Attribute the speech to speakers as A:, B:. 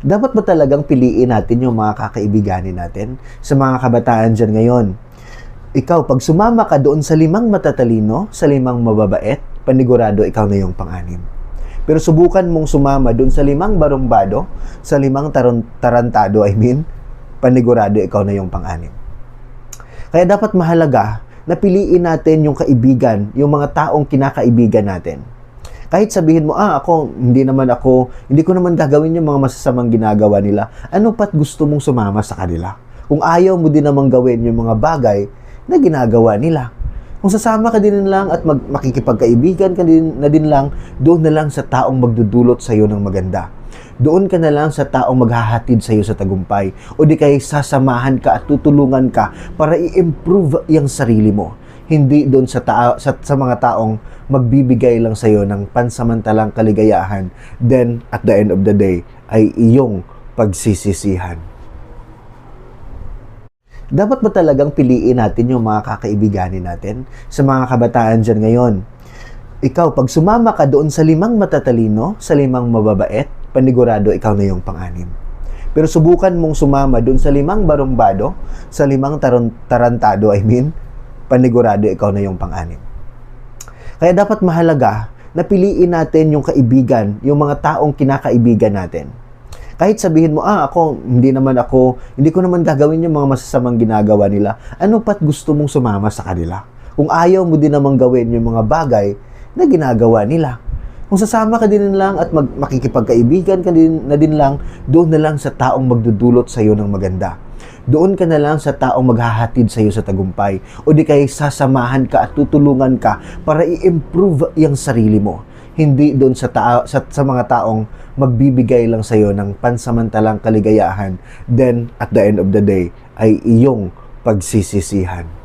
A: dapat ba talagang piliin natin yung mga kakaibiganin natin sa mga kabataan dyan ngayon? Ikaw, pag sumama ka doon sa limang matatalino, sa limang mababait, panigurado ikaw na yung pang-anim. Pero subukan mong sumama doon sa limang barumbado, sa limang taron- tarantado, I mean, panigurado ikaw na yung pang-anim. Kaya dapat mahalaga na piliin natin yung kaibigan, yung mga taong kinakaibigan natin. Kahit sabihin mo, ah, ako, hindi naman ako, hindi ko naman gagawin yung mga masasamang ginagawa nila, ano pat gusto mong sumama sa kanila? Kung ayaw mo din naman gawin yung mga bagay na ginagawa nila. Kung sasama ka din lang at mag, makikipagkaibigan ka din, na din lang, doon na lang sa taong magdudulot sa iyo ng maganda. Doon ka na lang sa taong maghahatid sa iyo sa tagumpay. O di kaya sasamahan ka at tutulungan ka para i-improve yung sarili mo. Hindi doon sa, ta- sa, sa mga taong magbibigay lang sa iyo ng pansamantalang kaligayahan. Then, at the end of the day, ay iyong pagsisisihan. Dapat ba talagang piliin natin yung mga kakaibiganin natin sa mga kabataan dyan ngayon? Ikaw, pag sumama ka doon sa limang matatalino, sa limang mababait, panigurado ikaw na yung pang-anim. Pero subukan mong sumama doon sa limang barumbado, sa limang taron- tarantado, I mean, panigurado ikaw na yung pang-anim. Kaya dapat mahalaga na piliin natin yung kaibigan, yung mga taong kinakaibigan natin. Kahit sabihin mo, ah, ako, hindi naman ako, hindi ko naman gagawin yung mga masasamang ginagawa nila, ano pat gusto mong sumama sa kanila? Kung ayaw mo din naman gawin yung mga bagay na ginagawa nila. Kung ka din lang at mag, makikipagkaibigan ka din, na din lang, doon na lang sa taong magdudulot sa iyo ng maganda. Doon ka na lang sa taong maghahatid sa iyo sa tagumpay. O di kaya sasamahan ka at tutulungan ka para i-improve yung sarili mo. Hindi doon sa, ta- sa, sa mga taong magbibigay lang sa iyo ng pansamantalang kaligayahan. Then, at the end of the day, ay iyong pagsisisihan.